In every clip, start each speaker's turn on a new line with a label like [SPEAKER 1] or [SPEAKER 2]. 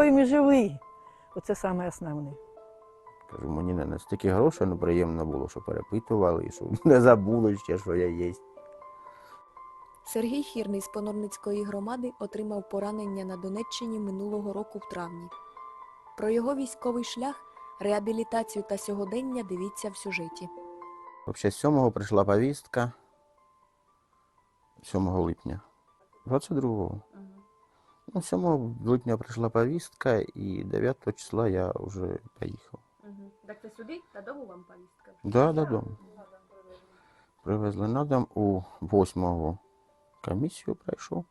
[SPEAKER 1] живим і живий. Оце саме основне.
[SPEAKER 2] Кажу, мені не настільки грошей, ну приємно було, що перепитували, і що не забули ще, що я є.
[SPEAKER 3] Сергій Хірний з Понорницької громади отримав поранення на Донеччині минулого року в травні. Про його військовий шлях, реабілітацію та сьогодення дивіться в сюжеті.
[SPEAKER 2] Взагалі, 7-го прийшла повістка. 7 липня. 22-го. Ну, 7 липня прийшла повістка, і 9 числа я вже поїхав.
[SPEAKER 3] Так це сюди додому вам повістка?
[SPEAKER 2] Да, додому. Привезли на дом у 8-го комісію пройшов.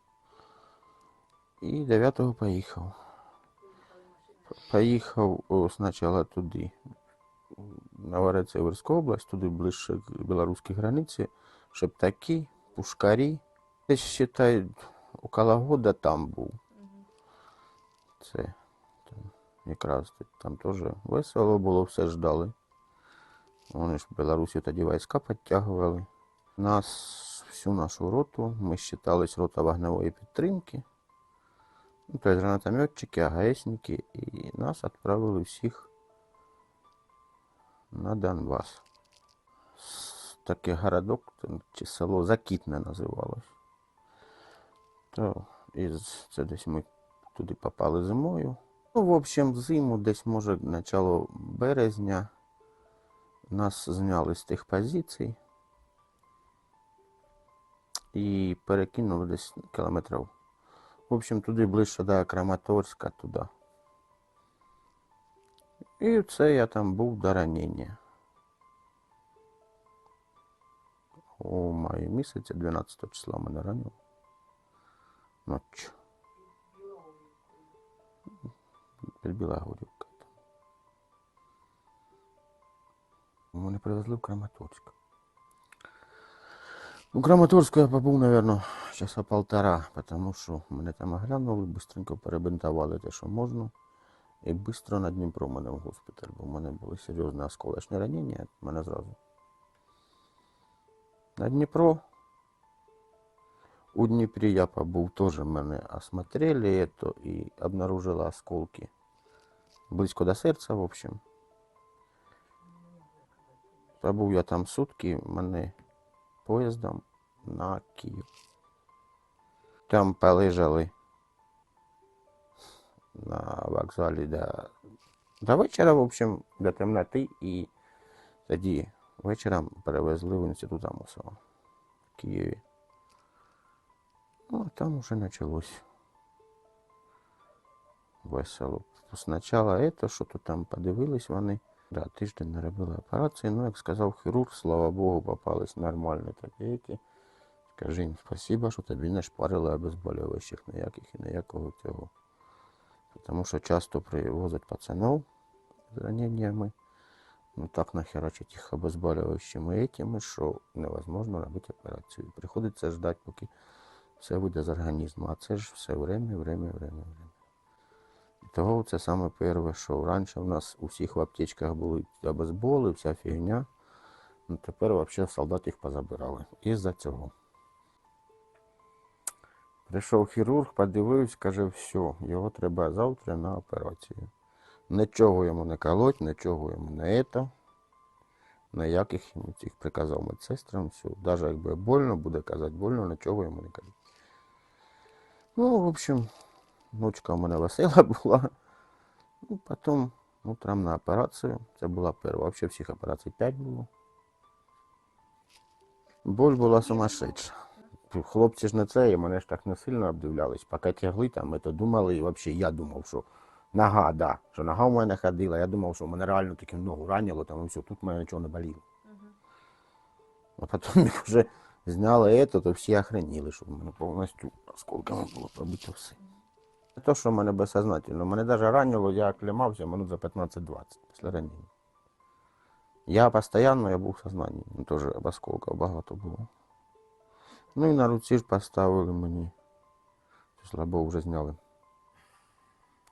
[SPEAKER 2] І 9-го поїхав. Поїхав спочатку туди, на Варецеверську область, туди ближче к білоруській границі, Шептаки, Пушкарі. Десь, считай, около года там був. Це там, якраз там теж весело було, все ждали. Вони ж Білорусі тоді війська підтягували. Нас, всю нашу роту, ми считались рота вогневої підтримки. Ну, тобто гранатометчики, АГСники, і нас відправили всіх на Донбас. Такий городок чи село Закітне називалось. То із, це десь ми туди попали зимою. Ну, в общем, зиму, десь може начало березня. Нас зняли з тих позицій і перекинули десь кілометрів. В общем, туди ближче до Краматорська, туди. І це я там був до ранення. У маї місяці, 12 числа мене ранило. Ночью. Під Білогорівка. Мене привезли в Краматорськ. У Краматорську я побув, мабуть, часа полтора, тому що мене там оглянули, быстренько перебинтували те, що можна. І швидко на Дніпро мене в госпіталь, бо в мене були серйозні осколочні ранення, мене зразу. На Дніпро. У Дніпрі я побув, теж мене осмотрели это, і обнаружили осколки. Близько до серця, в общем. Побув я там сутки, мене поїздом на Київ. Там полежали на вокзалі до, до вечора, в общем, до темноти, і тоді вечором перевезли в інститут Амосова в Києві. Ну, а там уже почалось весело. Спочатку это, що то там подивились вони. Да, тиждень не робили операції. Ну, як сказав хірург, слава Богу, попались нормальні таблетки. Скажи їм спасибо, що тобі не шпарили обезболюваючих ніяких і ніякого цього. Тому що часто привозять пацанов з раненнями. Ну так нахерачить їх обезболюючими этими, що невозможно робити операцію. Приходиться ждати, поки все вийде з організму. А це ж все время, время, время, время. Того це саме перше, що раніше в нас у всіх в аптечках були обезболи, вся фігня. Ну тепер взагалі солдат їх позабирали. Із-за цього. Прийшов хірург, подивився, каже, все, його треба завтра на операцію. Нічого йому не колоть, нічого йому не ето. Ніяких йому цих приказав медсестрам, все. Навіть якби больно, буде казати больно, нічого йому не кажуть. Ну, в общем, внучка у мене весела була. Ну, потім утром на операцію. Це була перша. Взагалі всіх операцій 5 було. Боль була сумасшедша. Хлопці ж не це, і мене ж так не сильно обдивлялись. Поки тягли там, ми то думали, і взагалі я думав, що нога, да, що нога в мене ходила. Я думав, що мене реально таки ногу ранило, там і все, тут в мене нічого не боліло. А потім вже зняли це, то всі охреніли, що в мене повністю осколками було пробито все. Не то, що в мене безсознательно, мене навіть ранило, я оклемався минут за 15-20 після ранення. Я постійно я був в сознанні, ну, теж осколків багато було. Ну і на руці ж поставили мені. Слабо вже зняли.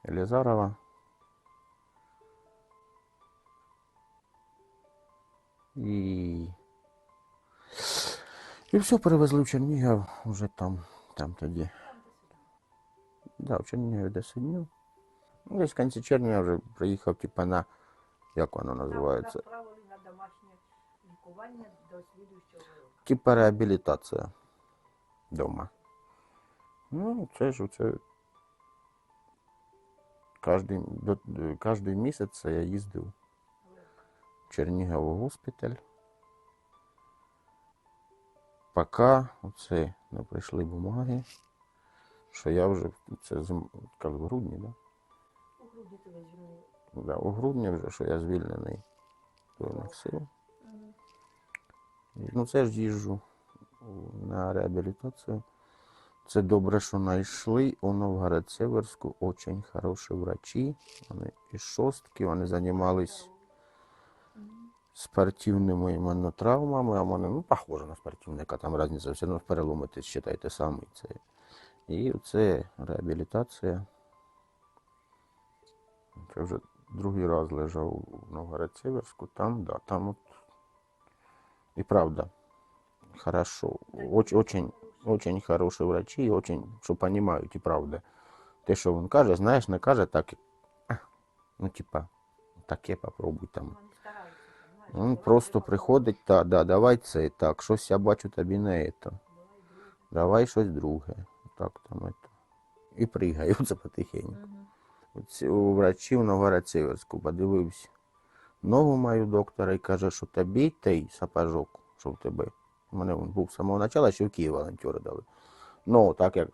[SPEAKER 2] Елізарова. І... І все перевезли в Чернігів вже там, там тоді. Да, в Чернігові 10 днів. Ну, Десь в кінці червня я вже приїхав, типа на, як воно називається?
[SPEAKER 1] Направили на домашнє лікування до слідуючого року.
[SPEAKER 2] Типа реабілітація вдома. Ну, це ж оце. Кожний, до, кожний місяць я їздив в Чернігів у госпіталь. Поки оце не прийшли бумаги, що я вже це зим, як в грудні, да?
[SPEAKER 1] У грудні тебе звільнили.
[SPEAKER 2] Да, у грудні вже, що я звільнений Збройних сил. Ну, це ж їжджу на реабілітацію. Це добре, що знайшли у Новгород-Северську очень хороші врачі. Вони із шостки, вони займались спортивними іменно травмами, а в мене ну, похоже на спортивника, там різниця, все одно переломи ти считайте самий це. І це реабілітація. Це вже другий раз лежав у Новгород-Северську, там, да, там от и правда, хорошо. Очень, очень, очень хороші врачі, очень, що понимають, і правда. Те, що він каже, знаєш, не каже так, «А, ну, типа, таке попробуй там.
[SPEAKER 1] Вони.
[SPEAKER 2] Він просто приходить, та, да, давай це, так, щось я бачу тобі не це. Давай щось друге. Так там это. І пригаю це потихеньку. Оці у врачів Новгород-Северську подивився. Ногу мою доктора і каже, що тобі той сапожок, що в тебе. У мене він був з самого початку, ще в Києві волонтери дали. Ну, так як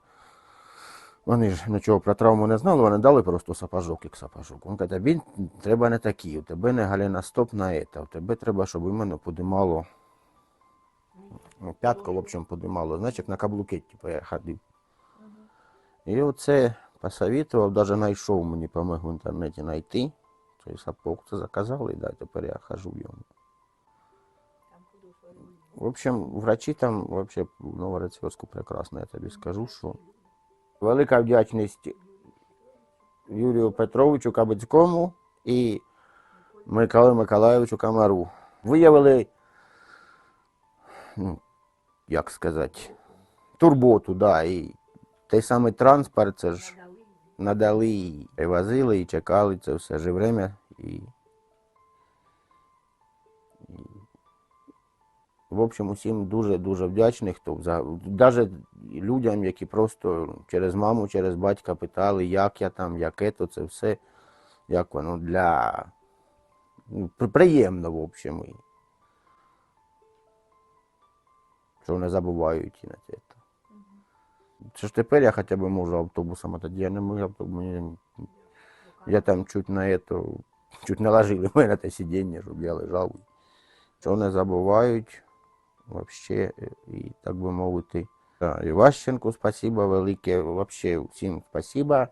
[SPEAKER 2] вони ж нічого про травму не знали, вони дали просто сапожок як сапожок. Він каже, тобі треба не такі, у тебе не голеностоп на це, у тебе треба, щоб іменно подимало. Ну, п'ятку, в общем, подимало. Як на каблуки, типу, я ходив. І оце посоветував, даже знайшов мені помог в інтернеті знайти. Цей сапог це і да, тепер я хожу в ньому. В общем, врачі там вообще в прекрасно, я тобі скажу, що велика вдячність Юрію Петровичу Кабицькому і Миколаю Миколаївичу Камару. Виявили, ну, як сказати, турботу, да, і той самий транспорт, це ж
[SPEAKER 1] Надали.
[SPEAKER 2] і возили, і чекали це все же время. І, і, в общем, усім дуже-дуже вдячний, хто навіть людям, які просто через маму, через батька питали, як я там, яке то це все, як воно для ну, приємно, в общем. І, що не забувають і на це. Це ж тепер я хоча б можу автобусом, а тоді я не автобусом. Мені- Я там чуть на это, чуть наложили мене те сидіння, щоб я лежав. Що не забувають вообще, е, і так би мовити. Да, і Ващенку спасибо велике, вообще всім спасибо.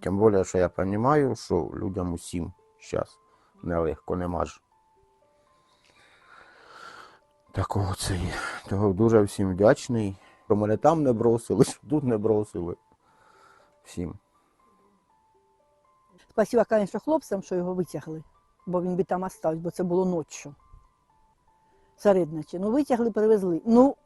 [SPEAKER 2] Тим більше, що я розумію, що людям усім зараз нелегко, нема ж. Такого це є. Того дуже всім вдячний. Що мене там не бросили, що тут не бросили. Всім.
[SPEAKER 1] Спасибо, звісно, хлопцям, що його витягли, бо він би там остався, бо це було ночі. Серед ночі. Ну, витягли, привезли. Ну,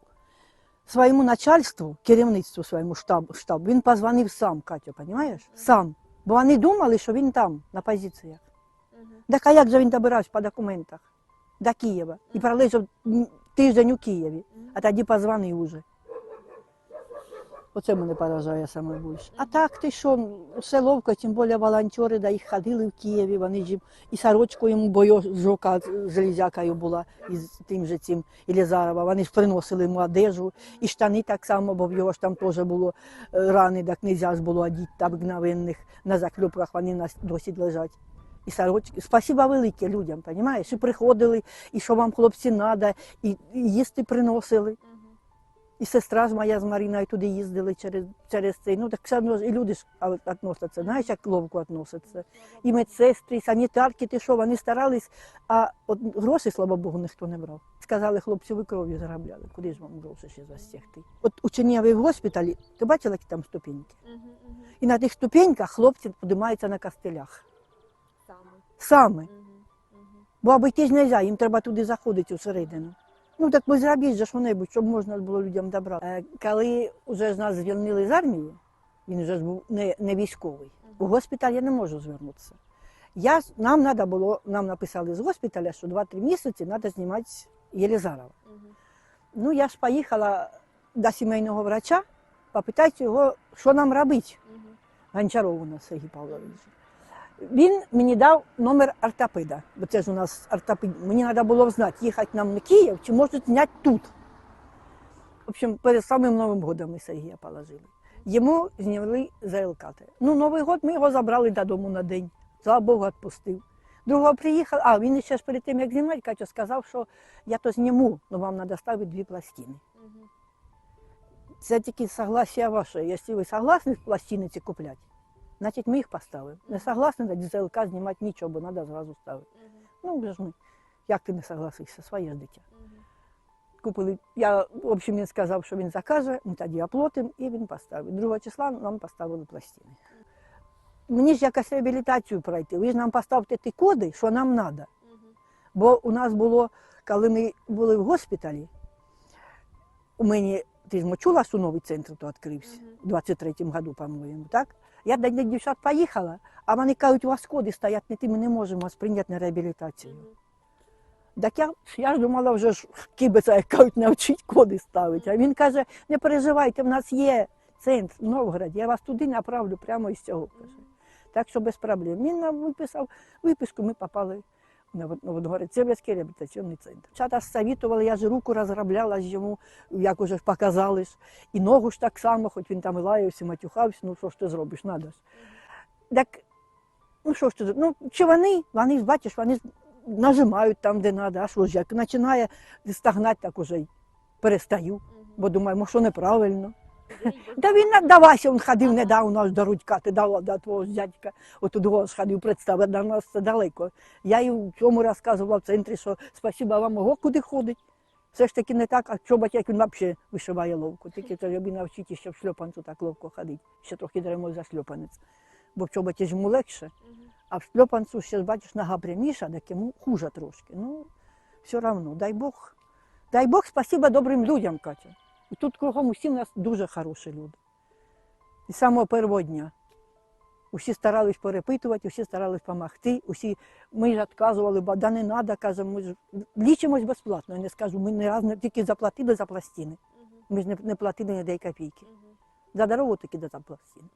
[SPEAKER 1] своєму начальству, керівництву своєму штабу, штабу, він позвонив сам, Катю, розумієш? Сам. Бо вони думали, що він там, на позиціях. Так а як же він добирався по документах до Києва? І пролежав тиждень у Києві, а тоді позвонив уже. Оце мене поражає саме більше. А так ти що, все ловко, тим більше волонтери, да їх ходили в Києві, вони ж і сорочку йому, бо жока з железякою була із тим же цим Ілізарова. Вони ж приносили йому одежу, і штани так само, бо в його ж там теж було е, рани, так не ж було одіти обикновенних, на закльопках вони нас досі лежать. І сорочки. Спасибо велике людям, розумієш? І приходили, і що вам, хлопці, треба, і їсти приносили. І сестра моя з Маріною туди їздили через, через цей. Ну так все одно і люди ж відносяться, знаєш, як ловко відносяться. І медсестри, і санітарки, ти що, вони старались, а от гроші, слава Богу, ніхто не брав. Сказали, хлопці, ви кров'ю заробляли, куди ж вам гроші ще застягти? От у Чернігові в госпіталі, ти бачила, які там ступеньки? І на тих ступеньках хлопці підіймаються на кастелях. Саме. Бо обійти ж не можна, їм треба туди заходити усередину. Ну так ви зробіть же що-небудь, щоб можна було людям добрати. Е, Коли вже ж нас звільнили з армії, він вже був не, не військовий. У госпіталь я не можу звернутися. Я, нам надо було, нам написали з госпіталя, що 2-3 місяці треба знімати Єлізарова. Ну, я ж поїхала до сімейного врача, попитати його, що нам робити. Гончаров у нас Сергій Павлович. Він мені дав номер ортопеда, бо це ж у нас ортопед. Мені треба було знати, їхати нам на Київ чи можуть зняти тут. В общем, перед самим Новим годом ми Сергія положили. Йому зняли ЗЛК. Ну, Новий год ми його забрали додому на день. Слава Богу, відпустив. Другого приїхав, а він ще ж перед тим, як знімати, Катя сказав, що я то зніму, але вам треба ставити дві пластини. Це тільки согласие ваше. Якщо ви согласні пластини ці купляти, значить ми їх поставимо. Не согласні, тоді ЗЛК знімати нічого, бо треба зразу ставити. Ну, ж ми. Як ти не согласишся? Своє ж дитя. Купили. Я, в общем, він сказав, що він закаже, ми тоді оплатимо, і він поставив. Другого числа нам поставили пластини. Мені ж якось реабілітацію пройти. Ви ж нам поставте ті коди, що нам треба. Бо у нас було, коли ми були в госпіталі, у мене, ти ж чула, що новий центр то відкрився у 23-му году, по-моєму, так? Я до дівчат поїхала, а вони кажуть, у вас коди стоять, не ти, ми не можемо вас прийняти на реабілітацію. Так я, я ж думала, вже ж кибиця, як кажуть, навчить коди ставити. А він каже, не переживайте, в нас є центр в Новгороді, я вас туди направлю прямо із цього. Так що без проблем. Він нам виписав виписку, ми попали Це Брестський реабілітаційний центр. Чата совітували, я ж руку розробляла ж йому, як уже ж показали ж. І ногу ж так само, хоч він там лаявся, матюхався, ну що ж ти зробиш, надо ж. Так, ну що ж ти зробиш? Ну, чи вони, вони ж бачиш, вони ж нажимають там, де треба, а що ж, як починає стагнати, так уже й перестаю, бо думаю, що неправильно. Да він на- він ходив недавно аж до Рудька, ти дала до твого ж дядька, от того ж ходив представити, до нас це далеко. Я їй в цьому розказувала в центрі, що спасіба вам, ого, куди ходить. Все ж таки не так, а чобать, як він взагалі вишиває ловко. Тільки треба навчити в шльопанцю так ловко ходити. Ще трохи даремо за шльопанець. Бо в чоботі ж йому легше, а в шльопанцю ще, бачиш, нога пряміша, так йому хуже трошки. Ну, все одно, дай Бог. Дай Бог спасіба добрим людям, Катя. І тут кругом усі в нас дуже хороші люди. І з самого першого дня. Усі старались перепитувати, усі старались допомогти, усі ми ж відказували, бо да не треба, кажемо, ми ж лічимось безплатно. Я не скажу, ми не раз не тільки заплатили за пластини. Ми ж не, не платили ні 9 копійки. За дорогу тільки за пластини.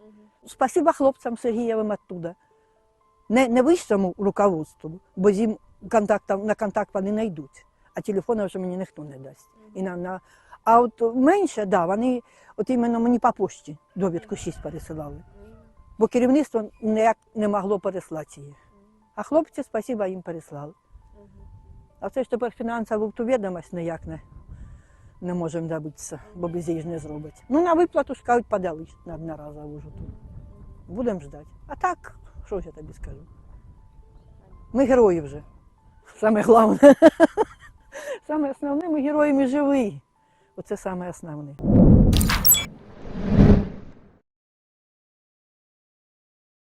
[SPEAKER 1] Спасибо хлопцям Сергієвим оттуда. Не, не вищому руководству, бо з ним контактом, на контакт вони не йдуть, а телефону вже мені ніхто не дасть. І на, на... А от менше, да, вони от іменно мені по пошті довідку 6 пересилали. Бо керівництво ніяк не могло переслати її. А хлопці, спасибо, їм переслали. А це ж тепер фінансову ту відомість ніяк не, не можемо добитися, бо без її ж не зробить. Ну, на виплату скажуть, подали на одноразову вже тут. Будемо ждати. А так, що ж я тобі скажу? Ми герої вже. Саме головне. Саме основне, ми герої, ми живі. Оце саме основне.